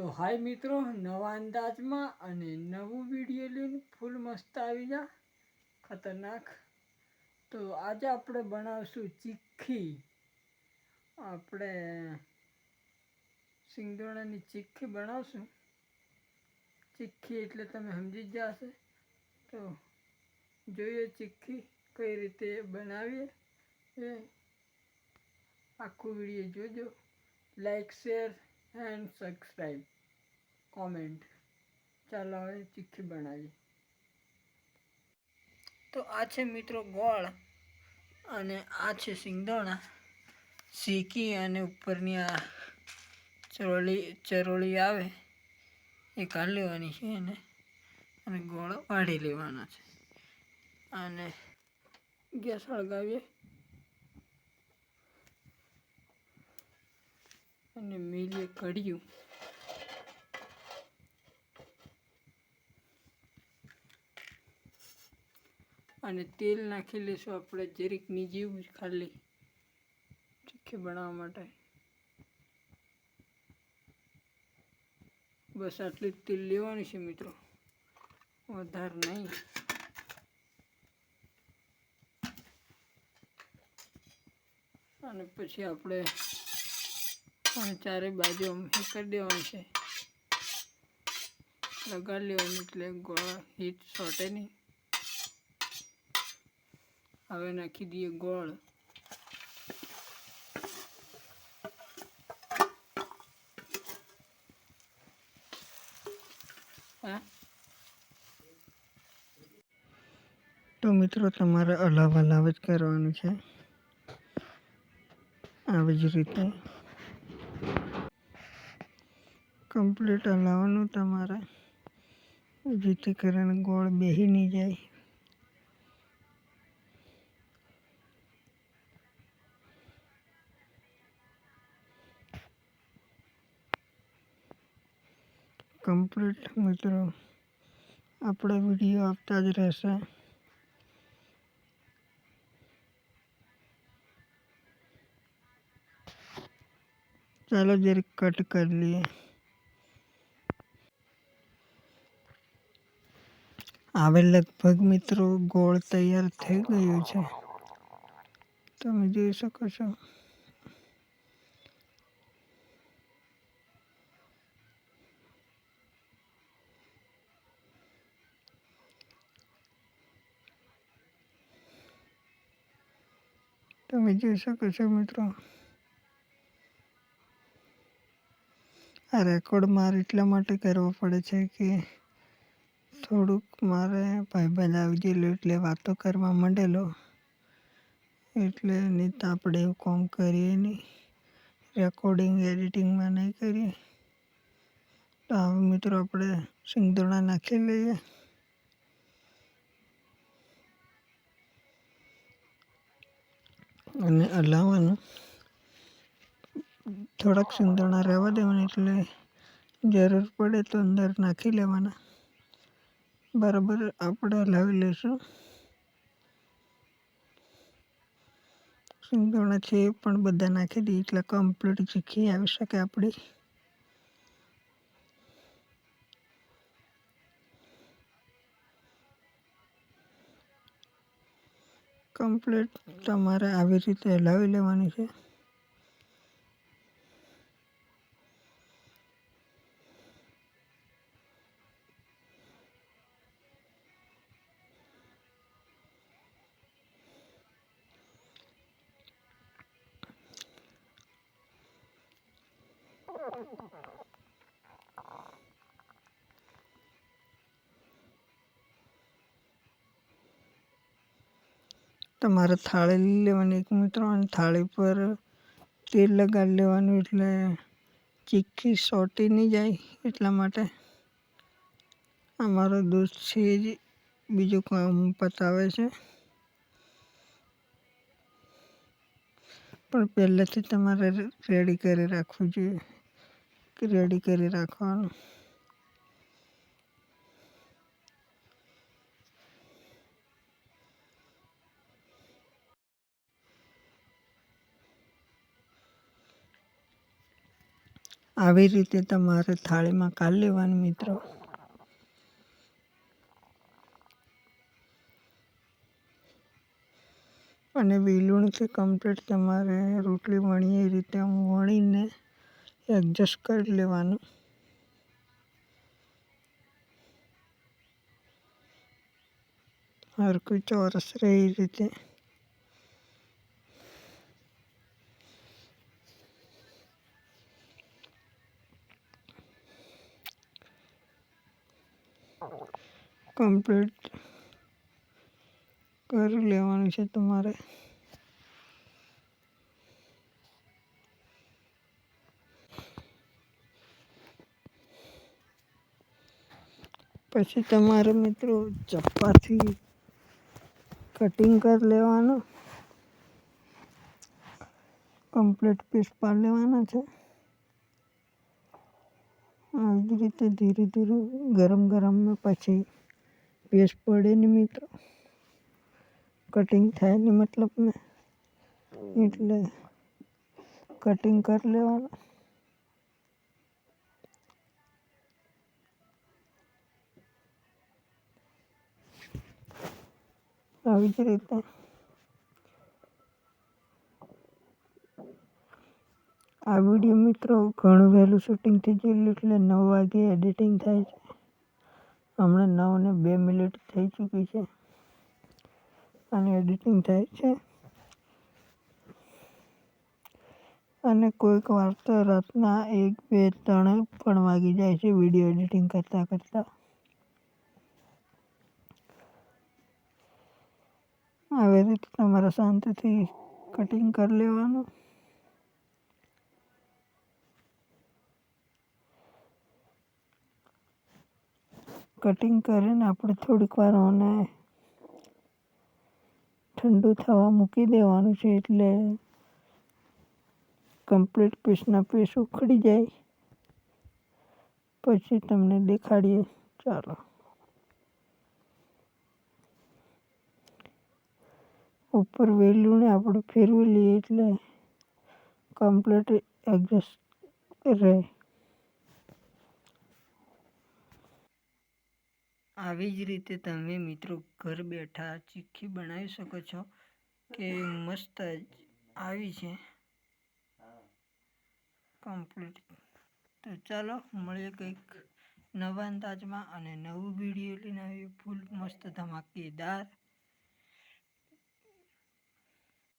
તો હાય મિત્રો, નવા અંદાજમાં અને નવું વીડિયો લઈને ફૂલ મસ્ત આવી જા. ખતરનાક. તો આજે આપણે બનાવશું ચીખી આપણે સિંગદોણાની ચીખી બનાવશું. ચીખી એટલે તમે સમજી જ જશે. તો જોઈએ ચીખી કઈ રીતે બનાવીએ. એ આખું વીડિયો જોજો. Like share and subscribe comment ચાલો, હવે ચીખી બનાવીએ. તો આ છે મિત્રો ગોળ અને આ છે સિંગદોણા. શીકી અને ઉપરની આ ચરોળી ચરોળી આવે, એ કાઢી લેવાની છે એને અને ગોળ વાળી લેવાના છે. અને ગેસ સળગાવીએ અને મિલે કઢ્યું. અને તેલ નાખી લઈશું આપણે જરીક જેવું ખાલી ચીખી બનાવવા માટે. બસ આટલી તેલ લેવાની છે મિત્રો. વધારે નહીં. અને પછી આપણે અને ચારે બાજુ આમ કરી દેવાનું છે. લગાડી લેવાનું એટલે ગોળ હીટ સોટે નહીં. હવે નાખી દઈએ ગોળ. હા? તો મિત્રો, તમારે અલાવ અલાવ જ કરવાનું છે. આવી જ રીતે. કમ્પ્લીટ હલાવવાનું તમારે. જેથી કરીને ગોળ બેસી નહીં જાય. કમ્પ્લીટ મિત્રો, આપણે વીડિયો આપતા જ રહેશે. ચાલો જરીક કટ કરી લઈએ. હવે લગભગ મિત્રો, ગોળ તૈયાર થઈ ગયું છે. તમે જોઈ શકો છો. તમે જોઈ શકો છો મિત્રો. આ રેકોર્ડ મારે એટલા માટે કરવો પડે છે કે થોડુંક મારે ભાઈબંધ આવી ગયેલો એટલે વાતો કરવા માંડેલો. એટલે નહીં તો આપણે એવું કોમ કરીએ નહીં. રેકોર્ડિંગ એડિટિંગમાં નહીં કરીએ. તો હવે મિત્રો આપણે સિંગદોણા નાખી લઈએ. અને હલાવવાનું. થોડાક સિંગદાણા રહેવા દેવાના એટલે જરૂર પડે તો અંદર નાખી લેવાના. બરાબર આપણે હલાવી લઈશું સિંગદાણા છે એ પણ બધા નાખી દઈએ એટલે કમ્પ્લીટ ચીખી આવી શકે આપણી કમ્પ્લીટ તમારે આવી રીતે હલાવી લેવાની છે. તમારે થાળી લઈ લેવાની એક મિત્રો, અને થાળી પર તેલ લગાડી લેવાનું એટલે ચીક્કી સોટી નહીં જાય એટલા માટે. અમારો દોસ્ત છે જ, બીજું કામ પતાવે છે. પણ પહેલેથી તમારે રેડી કરી રાખવું જોઈએ. રેડી કરી રાખવાનું આવી રીતે તમારે થાળીમાં કાઢી લેવાનું મિત્રો. અને વેલણથી કમ્પ્લીટ તમારે રોટલી વણીએ એ રીતે હું વણીને એડજસ્ટ કરી લેવાનું. કોઈ ચોરસ રહે એ રીતે. કમ્પ્લીટ કરી લેવાનું છે તમારે. પછી તમારે મિત્રો ચપ્પાથી કટિંગ કરી લેવાનું. કમ્પ્લીટ પીસ પાડી લેવાના છે. આવી રીતે ધીરે ધીરે ગરમ ગરમમાં પછી પેસ્ટ પડે ને મિત્રો. કટિંગ થાય ને મતલબ મેં એટલે કટિંગ કરી લેવાનું. આવી જ રીતે. આ વીડિયો મિત્રો ઘણું વહેલું શૂટિંગ થઈ ગયેલું એટલે નવ વાગે એડિટિંગ થાય છે. હમણાં નવ ને બે મિનિટ થઈ ચૂકી છે. અને એડિટિંગ થાય છે. અને કોઈક વાર તો રાતના એક બે ત્રણ પણ વાગી જાય છે વીડિયો એડિટિંગ કરતાં કરતાં. આવી રીતે તમારે શાંતિથી કટિંગ કરી લેવાનું. કટિંગ કરીને આપણે થોડીક વાર ઓને ઠંડુ થવા મૂકી દેવાનું છે એટલે કમ્પ્લીટ પીસના પીસ ઉખડી જાય. પછી તમને દેખાડીએ. ચાલો. ઉપર વેલુંને આપણે ફેરવી લઈએ એટલે કમ્પ્લીટ એડજસ્ટ રહે. આવી જ રીતે તમે મિત્રો ઘર બેઠા ચીખી બનાવી શકો છો કે મસ્ત આવી છે. કમ્પ્લીટ તો ચાલો મળીએ કંઈક નવા અંદાજમાં અને નવું વીડિયો લઈને આવીએ. ફૂલ મસ્ત ધમાકેદાર